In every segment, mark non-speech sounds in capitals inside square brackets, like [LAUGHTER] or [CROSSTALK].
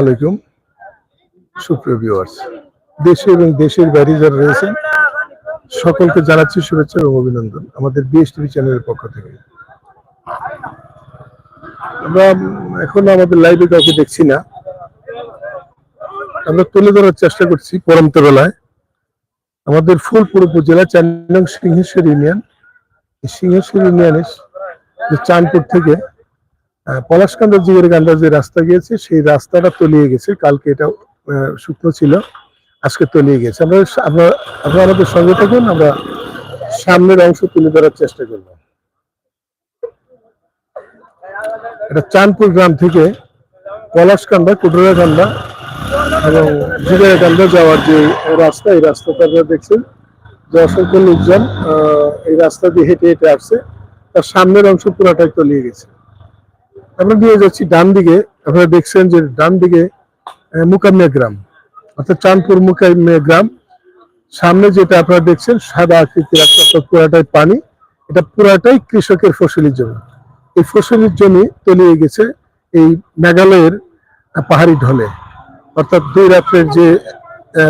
আলাইকুম সুপ্রিয় ভিউয়ার্স দেশে এবং দেশের বাইরে যারা রয়েছেন, সকলকে জানাচ্ছি শুভেচ্ছা এবং অভিনন্দন আমাদের বিএস টিভি চ্যানেলের পক্ষ থেকে। আমরা এখন আমাদের লাইভে কাউকে দেখছি না। আমরা তুলে ধরার চেষ্টা করছি পরন্তবেলায় আমাদের ফুলপুর উপজেলা চার নং সিংহেশ্বর ইউনিয়ন। সিংহেশ্বর ইউনিয়নের যে চাঁদপুর থেকে পলাশকান্দা জিগের গান্ডা যে রাস্তা গিয়েছে, সেই রাস্তাটা তলিয়ে গেছে। কালকে এটা শুকনো ছিল, আজকে তলিয়ে গেছে। আমরা আমরা, আপনারা আমাদের সঙ্গে থাকুন, আমরা সামনের অংশ তুলে ধরার চেষ্টা করব। এটা চাঁদপুর গ্রাম থেকে পলাশকান্দা কুটুরাকান্দা এবং জিগেরাকান্দা যাওয়ার যে রাস্তা, এই রাস্তাটা আপনারা দেখছেন। যে অসংখ্য লোকজন এই রাস্তা দিয়ে হেঁটে হেঁটে আসছে। তার সামনের অংশ পুরাটাই তলিয়ে গেছে। আমরা নিয়ে যাচ্ছি ডান দিকে। আপনারা দেখছেন যে ডান দিকে মুকামিয়া গ্রাম অর্থাৎ চাঁদপুর মুকামিয়া গ্রাম। সামনে যেটা আপনারা দেখছেন সাদা আকৃতির একটা পুরাটাই পানি। এটা পুরাটাই কৃষকের ফসলের জমি। এই ফসলের জমি তলিয়ে গেছে এই মেঘালয়ের পাহাড়ি ঢলে। অর্থাৎ দুই রাত্রের যে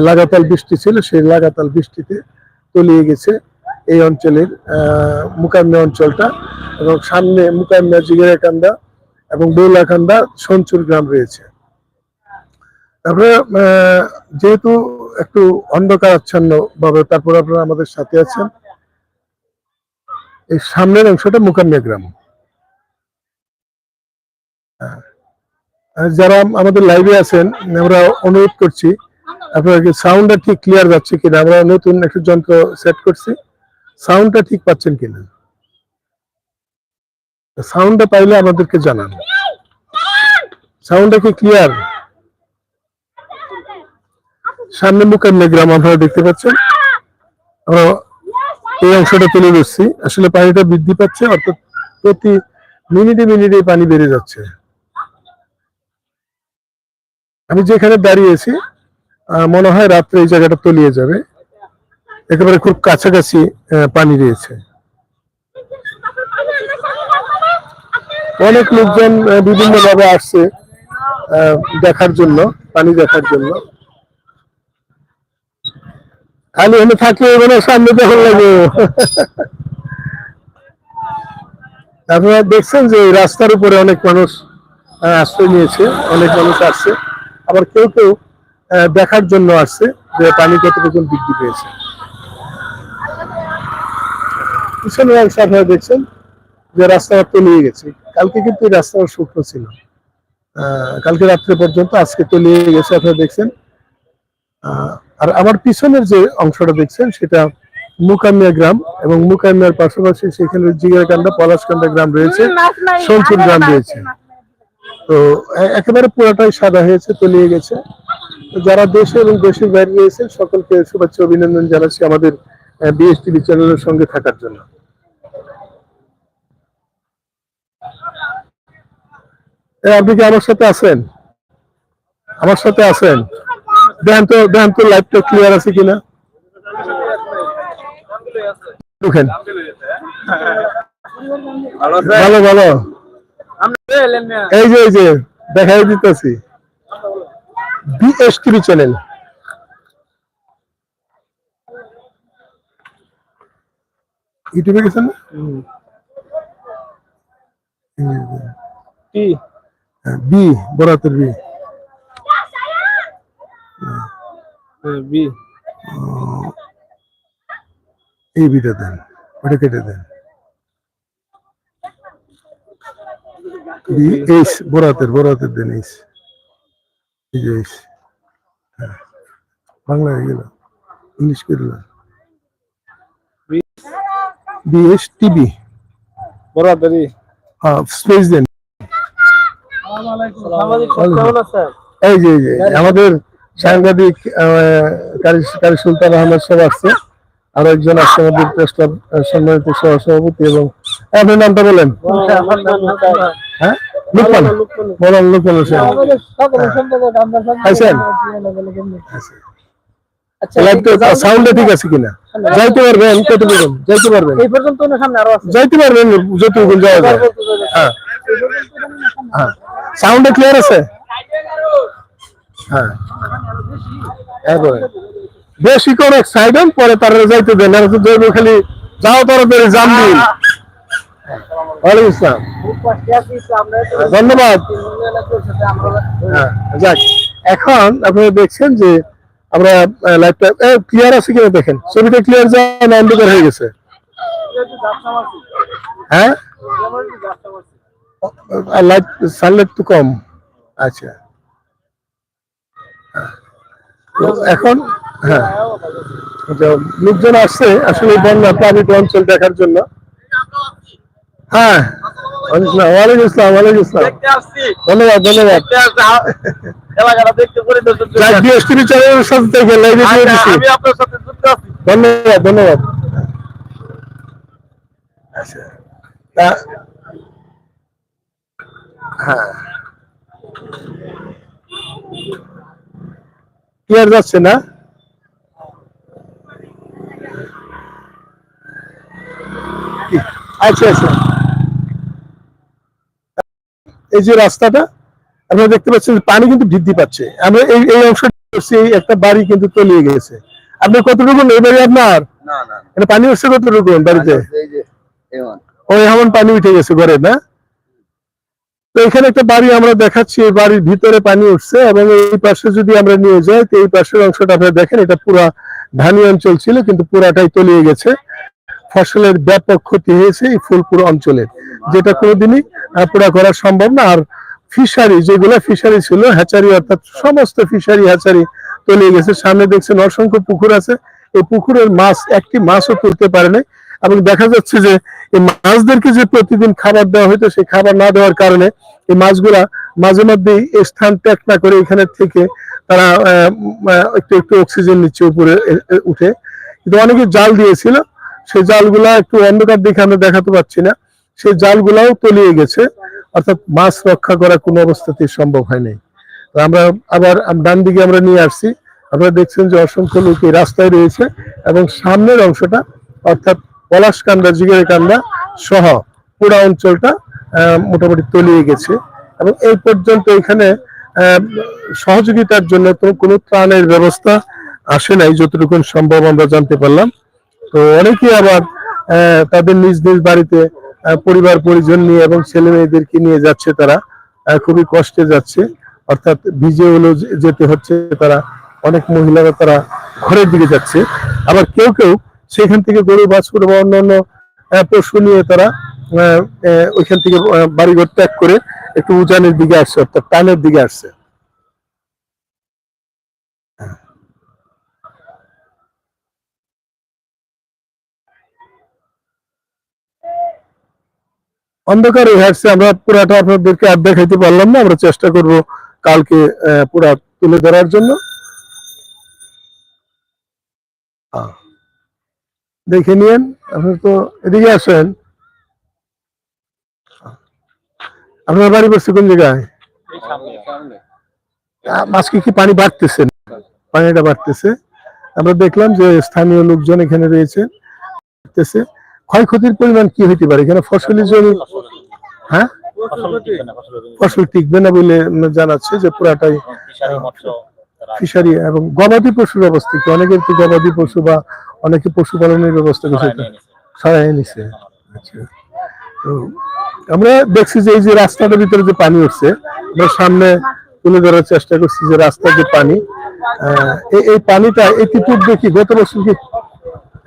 লাগাতাল বৃষ্টি ছিল সেই লাগাতাল বৃষ্টিতে তলিয়ে গেছে এই অঞ্চলের আহ, মুকামিয়া অঞ্চলটা। এবং সামনে মুকামিয়া জিগেরাকান্দা এবং বৌলাকান্দা সঞ্চুর গ্রাম রয়েছে। তারপরে যেহেতু একটু অন্ধকার আচ্ছন্ন ভাবে তারপর আপনারা আমাদের সাথে আছেন। এই সামনের অংশটা মুকামিয়া গ্রাম। যারা আমাদের লাইভে আছেন, আমরা অনুরোধ করছি, আপনারা সাউন্ডটা ঠিক ক্লিয়ার যাচ্ছে কিনা? আমরা নতুন একটা যন্ত্র সেট করছি। সাউন্ডটা ঠিক পাচ্ছেন কিনা? সাউন্ডটা পাইলে আমাদেরকে জানান। সাউন্ডটা কি ক্লিয়ার সামনে মুকান্নে গ্রাম আপনারা দেখতে পাচ্ছেন? এই অংশটা তুলে দিচ্ছি আসলে পানিটা বৃদ্ধি পাচ্ছে, অর্থাৎ প্রতি মিনিটে মিনিটে পানি বেড়ে যাচ্ছে। আমি যেখানে দাঁড়িয়েছি মনে হয় রাত্রে এই জায়গাটা তলিয়ে যাবে। একেবারে খুব কাছাকাছি পানি রয়েছে। অনেক লোকজন বিভিন্ন ভাবে আসছে দেখার জন্য, পানি দেখার জন্য। খালি এখানে থাকলে মানে সামনে দেখুন লাগে [LAUGHS] আপনারা দেখছেন যে রাস্তার উপরে অনেক মানুষ আশ্রয় নিয়েছে, অনেক মানুষ আসছে। আবার কেউ কেউ দেখার জন্য আসছে যে পানি কতটুকু বৃদ্ধি পেয়েছে। পিছনের অংশ আপনারা দেখছেন। যে রাস্তাটা তলিয়ে গেছে। কালকে কিন্তু এই রাস্তাটা শুকনো ছিল। কালকে রাত্রে পর্যন্ত আজকে তলিয়ে গেছে আপনারা দেখছেন। আর আমার পিছনের যে অংশটা দেখছেন সেটা মুকামিয়া গ্রাম এবং মুকামিয়ার পাশাপাশি সেখানে জিগারকান্দা পলাশকান্দা গ্রাম রয়েছে সোনপুর গ্রাম রয়েছে। তো একেবারে পুরোটাই সাদা হয়েছে তলিয়ে গেছে। যারা দেশে এবং দেশের বাইরে রয়েছে সকলকে শুভেচ্ছা অভিনন্দন জানাচ্ছি আমাদের বিএস টিভি চ্যানেলের সঙ্গে থাকার জন্য। আপনি কি আমার সাথে আছেন? আমার সাথে আছেন? দেখেন তো দেখেন তো লাইভটা ক্লিয়ার আছে কিনা? ভালো ভালো এই যে এই যে দেখাই দিতেছি। বিএস টিভি চ্যানেল ইউটিউবে গেছেন না? কি? বি বরাতের বি। বি। এই বিটা দেন ওটা কেটে দেন। বি বরাতের বরাতের দেন এইস এই যে এইস হ্যাঁ। বাংলা হয়ে গেল ইংলিশ করে দেন। বিএস টিভি বরাবরি হ্যাঁ স্পেস দেন। এই যে এই যে আমাদের সাংবাদিক কারি সুলতান আহমেদ সব আসছে। আরও একজন আসছে আমাদের প্রেস ক্লাব সম্মানিত সহ সভাপতি এবং আপনার নামটা বলেন। হ্যাঁ? লুকমান বলেন লুকমান হোসেন। খাইছেন? আচ্ছা ঠিক আছে কিনা? যাইতে পারবেন কতটুকু যাইতে পারবেন। এই পর্যন্ত সামনে আরও আছে। যাইতে পারবেন যতটুকু যাওয়া যায়। হ্যাঁ। হ্যাঁ। সাউন্ডটা ক্লিয়ার আছে? হ্যাঁ। এরপরে বেশি করে সাইডেন পরে তারা যাইতে দেন। আর জৈব খালি যাও তাড়াতাড়ি জাম দিন। ওয়ালাইকুম ইসলাম ধন্যবাদ। হ্যাঁ, যাক। এখন আপনারা দেখছেন যে আমরা লাইভটা ক্লিয়ার আছে কিনা দেখেন। ছবিটা ক্লিয়ার যায় না অন্ধকার হয়ে গেছে। হ্যাঁ? লাইট সানলাইট তো কম আচ্ছা। তো এখন হ্যাঁ। লোকজন আসছে আসলে বন্যা প্লাবিত অঞ্চল দেখার জন্য। হ্যাঁ। ওয়ালাইকুম আসসালাম ওয়ালাইকুম আসসালাম। ধন্যবাদ ধন্যবাদ। এলাকাটা দেখতে পরিদর্শন হ্যাঁ। ক্লিয়ার যাচ্ছে না? আচ্ছা আচ্ছা এই যে রাস্তাটা আপনারা দেখতে পাচ্ছেন পানি কিন্তু বৃদ্ধি পাচ্ছে। আমরা এই এই অংশটা এই একটা বাড়ি কিন্তু তলিয়ে গেছে আপনি কতটুকু এই বাড়ি আপনার? না না মানে পানি উঠছে কতটুকু বাড়িতে? ওই এমন পানি উঠে গেছে ঘরে না? তো এখানে একটা বাড়ি আমরা দেখাচ্ছি, এই বাড়ির ভিতরে পানি উঠছে এবং এই পাশে যদি আমরা নিয়ে যাই, তো এই পাশের অংশটা আপনারা দেখেন, এটা পুরা ধানি অঞ্চল ছিল, কিন্তু পুরাটাই তলিয়ে গেছে। ফসলের ব্যাপক ক্ষতি হয়েছে এই ফুলপুর অঞ্চলে, যেটা কোনোদিনই পুরা করা সম্ভব না। আর ফিশারি, যেগুলো ফিশারি ছিল, হ্যাচারি অর্থাৎ সমস্ত ফিশারি, হ্যাচারি তলিয়ে গেছে। সামনে দেখছেন অসংখ্য পুকুর আছে। এই পুকুরের মাছ, একটি মাছও তুলতে পারে নাই। এবং দেখা যাচ্ছে যে এই মাছদেরকে যে প্রতিদিন খাবার দেওয়া হইতো, সেই খাবার না দেওয়ার কারণে এই মাছগুলা মাঝে মধ্যেই এই স্থান ত্যাগ না করে এখানে থেকে তারা একটু একটু অক্সিজেন নিচ্ছে উপরে উঠে। কিন্তু অনেকে জাল দিয়েছিল। সেই জালগুলা একটু অন্ধকার দেখে আমরা দেখাতে পাচ্ছি না। সেই জালগুলাও তলিয়ে গেছে। অর্থাৎ মাছ রক্ষা করা কোনো অবস্থাতেই সম্ভব হয়নি আমরা আবার ডান দিকে আমরা নিয়ে আসছি। আপনারা দেখছেন যে অসংখ্য লোক এই রাস্তায় রয়েছে এবং সামনের অংশটা অর্থাৎ পলাশকান্দা জিগেরকান্দা সহ পুরা অঞ্চলটা মোটামুটি তলিয়ে গেছে। এবং এই পর্যন্ত এখানে সহযোগিতার জন্য তো কোনো ত্রাণের ব্যবস্থা আসে নাই যতটুকু সম্ভব আমরা জানতে পারলাম। তো অনেকেই আবার তাদের নিজ নিজ বাড়িতে পরিবার পরিজন নিয়ে এবং ছেলে মেয়েদেরকে নিয়ে যাচ্ছে তারা খুবই কষ্টে যাচ্ছে। অর্থাৎ ভিজে হলো যেতে হচ্ছে তারা, অনেক মহিলারা তারা ঘরের দিকে যাচ্ছে। আবার কেউ কেউ সেখান থেকে গরু বাছুর বা অন্যান্য পশু নিয়ে তারা ওইখান থেকে বাড়িঘর ত্যাগ করে একটু উজানের দিকে আসছে অর্থাৎ টানের দিকে আসছে। অন্ধকার হয়ে আসছে আমরা পুরাটা আপনাদেরকে আর দেখাইতে পারলাম না আমরা চেষ্টা করব কালকে পুরা তুলে ধরার জন্য। আহ, দেখে নিয়েন আপনি তো এদিকে আসেন। আপনার বাড়ি বসছে কোন জায়গায়? কি পানি বাড়তেছে? পানিটা বাড়তেছে। আমরা দেখলাম যে স্থানীয় লোকজন এখানে রয়েছে, বাড়তেছে। ক্ষয়ক্ষতির পরিমাণ কি হইতে পারে? এখানে ফসলি জমি হ্যাঁ? ফসল টিকবে না বলে জানাচ্ছে যে পুরাটাই ফিশারি এবং গবাদি পশুর অবস্থা কি? অনেকের তো গবাদি পশু বা অনেকে পশুপালনের ব্যবস্থা করছে। সরাই নিছে। আচ্ছা। তো আমরা দেখছি যে এই যে রাস্তাটার ভিতরে যে পানি উঠছে আমরা সামনে তুলে ধরার চেষ্টা করছি যে রাস্তার যে পানি এই- এই পানিটা এটিটুক দেখি গত বছর কি?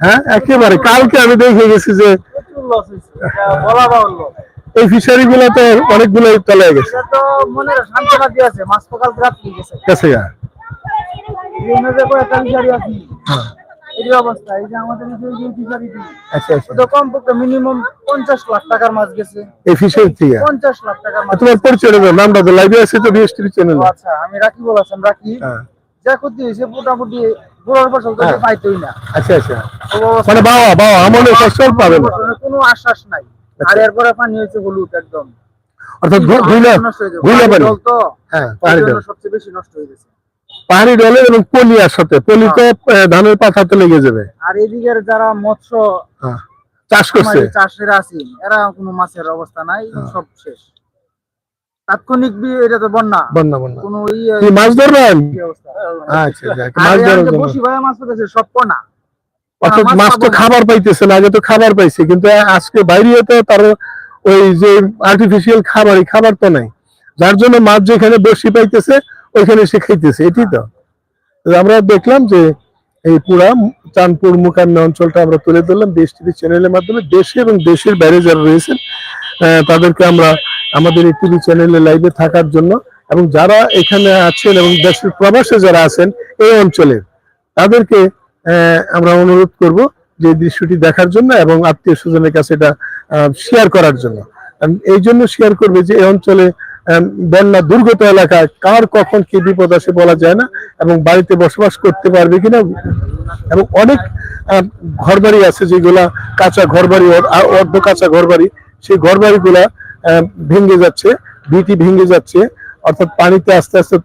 হ্যাঁ একেবারে। কালকে আমি দেখে গেছি যে এই ফিশারি গুলো তো অনেকগুলো তলায় গেছে গেছে গেছে গা বিভিন্ন যে কয়েকটা ফিশারি আছে এই অবস্থা এই যে আমাদের যে ফিশারিটি আচ্ছা আচ্ছা। তো কমপক্ষে মিনিমাম পঞ্চাশ লাখ টাকার মাছ গেছে। এই ফিশারি থেকে? লাখ টাকার মাছ তোমার পরিচয় দেবে নামটা তো লাইভে আছে তো বিএসটিভি চ্যানেল আচ্ছা আমি রাখি বলেছেন রাখি। হ্যাঁ। যা ক্ষতি হয়েছে মোটামুটি বুড়ার ফসল তো হ্যাঁ। পাইতই না। আচ্ছা আচ্ছা। মানে বাবা বাবা আমলে ফসল পাবেন না। কোনো আশ্বাস নাই। আচ্ছা। আর এরপরে পানি হয়েছে হলুদ একদম। অর্থাৎ ভুইলা হয়ে। ভুইলা পানি। হ্যাঁ সবচেয়ে বেশি নষ্ট হয়ে গেছে। পাহাড়ি ডলে এবং পলিয়ার সাথে পলি তো ধানের পাতাতে লেগে যাবে। আর এদিকের যারা মৎস্য হ্যাঁ চাষ করছে। চাষেরা আছে এরা কোনো মাছের অবস্থা নাই হ্যাঁ। সব শেষ। তাৎক্ষণিক এটা তো বন্যা। বন্যা বন্যা। কোনো মাছ ধরবেন? আচ্ছা মাছ বসি মাছ পেতেছে সব পোনা অর্থাৎ মাছ মাছ তো খাবার পাইতেছে না আগে তো খাবার পাইছে কিন্তু আজকে বাইরে তো তার ওই যে আর্টিফিশিয়াল খাবার এই খাবার তো নাই। যার জন্য মাছ যেখানে বসি পাইতেছে ওইখানে সে খাইতেছে, এটি তো। আমরা দেখলাম যে এই পুরা চাঁদপুর মুকান্ন অঞ্চলটা আমরা তুলে ধরলাম দেশ টিভি চ্যানেলের মাধ্যমে। দেশে এবং দেশের বাইরে যারা রয়েছেন তাদেরকে আমরা আমাদের এই টিভি চ্যানেলে লাইভে থাকার জন্য এবং যারা এখানে আছেন এবং দেশের প্রবাসে যারা আছেন এই অঞ্চলের তাদেরকে আমরা অনুরোধ করব যে দৃশ্যটি দেখার জন্য এবং আত্মীয় স্বজনের কাছে এটা শেয়ার করার জন্য। এই জন্য শেয়ার করবে যে এই অঞ্চলে বন্যা দুর্গত এলাকায় কার কখন কি বিপদ আসে বলা যায় না, এবং বাড়িতে বসবাস করতে পারবে কিনা, এবং অনেক ঘরবাড়ি আছে যেগুলা কাঁচা ঘরবাড়ি অর্ধ কাঁচা ঘরবাড়ি, সেই ঘরবাড়িগুলা ভেঙে যাচ্ছে, ভিটি ভেঙে যাচ্ছে, অর্থাৎ পানিতে আস্তে আস্তে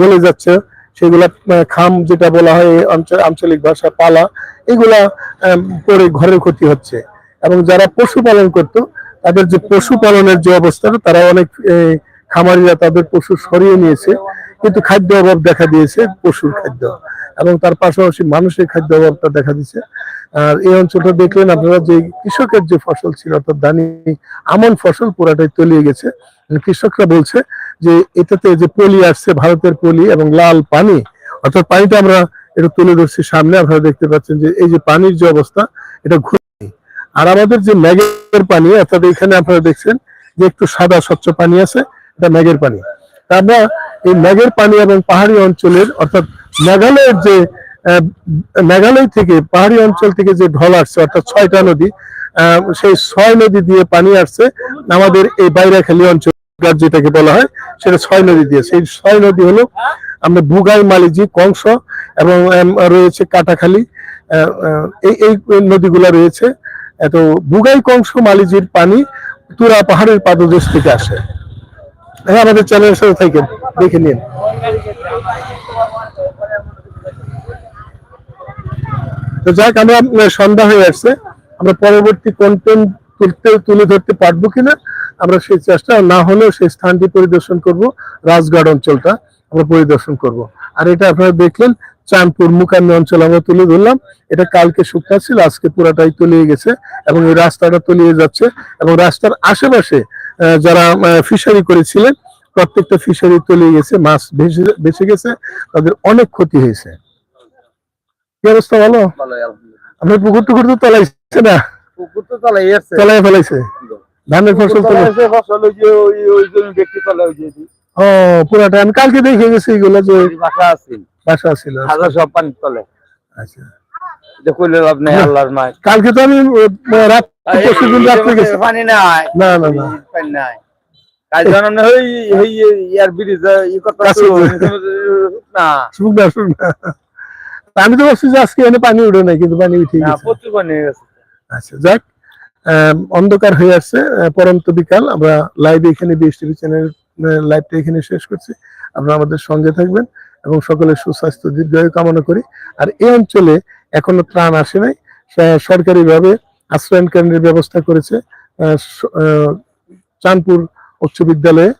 গলে যাচ্ছে, সেগুলা খাম যেটা বলা হয় আঞ্চলিক ভাষা পালা, এগুলা পরে ঘরের ক্ষতি হচ্ছে। এবং যারা পশুপালন করত, তাদের যে পশুপালনের যে অবস্থা তারা অনেক খামারিরা তাদের পশু সরিয়ে নিয়েছে, কিন্তু খাদ্য অভাব দেখা দিয়েছে পশুর খাদ্য এবং তার পাশাপাশি মানুষের খাদ্য অভাবটা দেখা দিচ্ছে আর এই অঞ্চলটা দেখলেন আপনারা যে কৃষকের যে ফসল ছিল, অর্থাৎ দানি, আমন ফসল পুরাটাই তলিয়ে গেছে। কৃষকরা বলছে যে এটাতে যে পলি আসছে, ভারতের পলি এবং লাল পানি, অর্থাৎ পানিটা আমরা এটা তুলে ধরছি সামনে, আপনারা দেখতে পাচ্ছেন যে এই যে পানির যে অবস্থা, এটা ঘুরে আর আমাদের যে ম্যাগের পানি, অর্থাৎ এখানে আপনারা দেখছেন যে একটু সাদা স্বচ্ছ পানি আছে এটা ম্যাগের পানি। তা আমরা এই ম্যাগের পানি এবং পাহাড়ি অঞ্চলের, অর্থাৎ মেঘালয়ের যে মেঘালয় থেকে পাহাড়ি অঞ্চল থেকে যে ঢল আসছে, অর্থাৎ ছয়টা নদী সেই ছয় নদী দিয়ে পানি আসছে, আমাদের এই বাইরাখালী অঞ্চল যেটাকে বলা হয়, সেটা ছয় নদী দিয়ে। সেই ছয় নদী হলো আমরা বুগাই, মালিজি, কংস এবং রয়েছে কাটাখালী এই এই নদীগুলা রয়েছে। এত বুগাই, কংস, মালিজির পানি তুরা পাহাড়ের পাদদেশ থেকে আসে। হ্যাঁ আমাদের চ্যানেলের সাথে থাকেন, দেখে নিন। তো যাক, আমরা সন্ধ্যা হয়ে আসছে। আমরা পরবর্তী কন্টেন্ট তুলতে, তুলে ধরতে পারব কিনা, আমরা সেই চেষ্টা, না হলেও সেই স্থানটি পরিদর্শন করব, রাজগড় অঞ্চলটা আমরা পরিদর্শন করব। আর এটা আপনারা দেখলেন, চাঁদপুর মুকামি অঞ্চল আমরা তুলে ধরলাম। এটা কালকে শুকনা ছিল, আজকে পুরাটাই তলিয়ে গেছে এবং এই রাস্তাটা তলিয়ে যাচ্ছে এবং রাস্তার আশেপাশে যারা ফিশারি করেছিলেন প্রত্যেকটা ফিশারি তলিয়ে গেছে মাছ ভেসে বেঁচে গেছে তাদের অনেক ক্ষতি হয়েছে। কি অবস্থা ভালো? আপনার পুকুর টুকুর তো তলাইছে না? পুকুর তো তলাই আছে। তলায় ফেলাইছে? ধানের ফসল ফসল ওই যে ওই জমি ব্যক্তি তলাই ওই ও পুরাটা আমি কালকে দেখে গেছি এগুলো যে বাসা আছে। বাসা ছিল। হাজার সব পানি তলে আচ্ছা। এটা কইলে লাভ নাই আল্লাহর মায়। কালকে তো আমি রাত পরশু দিন রাত্রে গেছি পানি নাই। না না না। পানি নাই। না ওই ওই ইয়ার ব্রিজ ই না। শুক না শুক না। আমি তো ভাবছি যে আজকে এনে পানি উঠে নাই কিন্তু পানি উঠে গেছে। প্রচুর পানি হয়ে গেছে। আচ্ছা যাক অন্ধকার হয়ে আসছে পরন্ত বিকাল। আমরা লাইভ এখানে বিএস টিভি চ্যানেল লাইভটা এখানে শেষ করছি। আপনারা আমাদের সঙ্গে থাকবেন এবং সকলের সুস্বাস্থ্য দীর্ঘায়ু কামনা করি। আর এই অঞ্চলে এখনও ত্রাণ আসে নাই। সরকারি ভাবে আশ্রয়ন কেন্দ্রের ব্যবস্থা করেছে চাঁদপুর উচ্চ বিদ্যালয়ে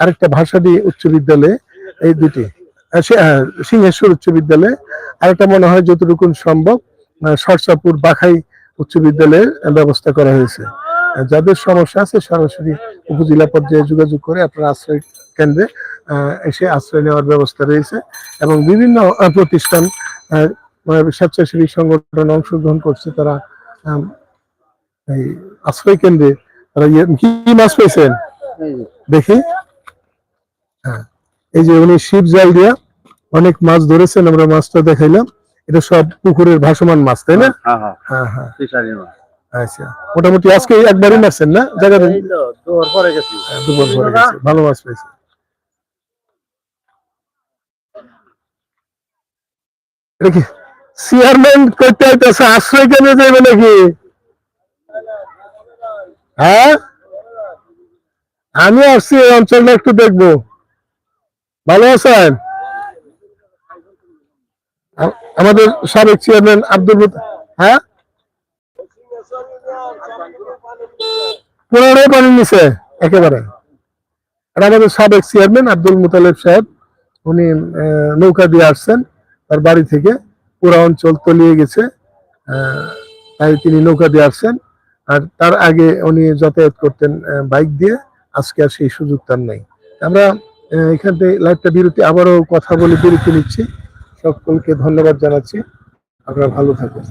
আরেকটা ভাষাডি উচ্চ বিদ্যালয়ে, এই দুটি সিংহেশ্বর উচ্চ বিদ্যালয়ে। আরেকটা মনে হয় যতটুকু সম্ভব সরসাপুর বাখাই উচ্চ বিদ্যালয়ের ব্যবস্থা করা হয়েছে। যাদের সমস্যা আছে সরাসরি উপজেলা পর্যায়ে যোগাযোগ করে আপনার আশ্রয় কেন্দ্রে এসে আশ্রয় নেওয়ার ব্যবস্থা রয়েছে এবং বিভিন্ন প্রতিষ্ঠান স্বেচ্ছাসেবী সংগঠন অংশগ্রহণ করছে তারা এই আশ্রয় কেন্দ্রে। তারা ইয়ে- কি মাছ পেয়েছেন? দেখি। হ্যাঁ এই যে উনি শিব জাল দিয়া অনেক মাছ ধরেছেন আমরা মাছটা দেখাইলাম। এটা সব পুকুরের ভাসমান মাছ তাই না? হ্যাঁ হ্যাঁ হ্যাঁ। আচ্ছা মোটামুটি আজকে একবারই মারছেন না? জায়গাটা এই দুপুর পরে গেছি। দুপুর পরে গেছে। ভালো মাছ পেয়েছে এটা কি? চেয়ারম্যান করতে আইতেছে আশ্রয় কেন যাবে নাকি? হ্যাঁ? আমি আসছি এই অঞ্চলটা একটু দেখব। ভালো আছেন? আমাদের সাবেক চেয়ারম্যান আব্দুল হ্যাঁ? পুনরায় পানি নিছে, একেবারে। আর আমাদের সাবেক চেয়ারম্যান আব্দুল মুতালেব সাহেব, উনি নৌকা দিয়ে আসছেন তার বাড়ি থেকে। পুরা অঞ্চল তলিয়ে গেছে তাই তিনি নৌকা দিয়ে আসছেন। আর তার আগে উনি যাতায়াত করতেন বাইক দিয়ে। আজকে আর সেই সুযোগ তার নাই। আমরা এখান থেকে লাইভটা বিরতি, আবারও কথা বলে বিরতি নিচ্ছি। সকলকে ধন্যবাদ জানাচ্ছি। আপনারা ভালো থাকুন।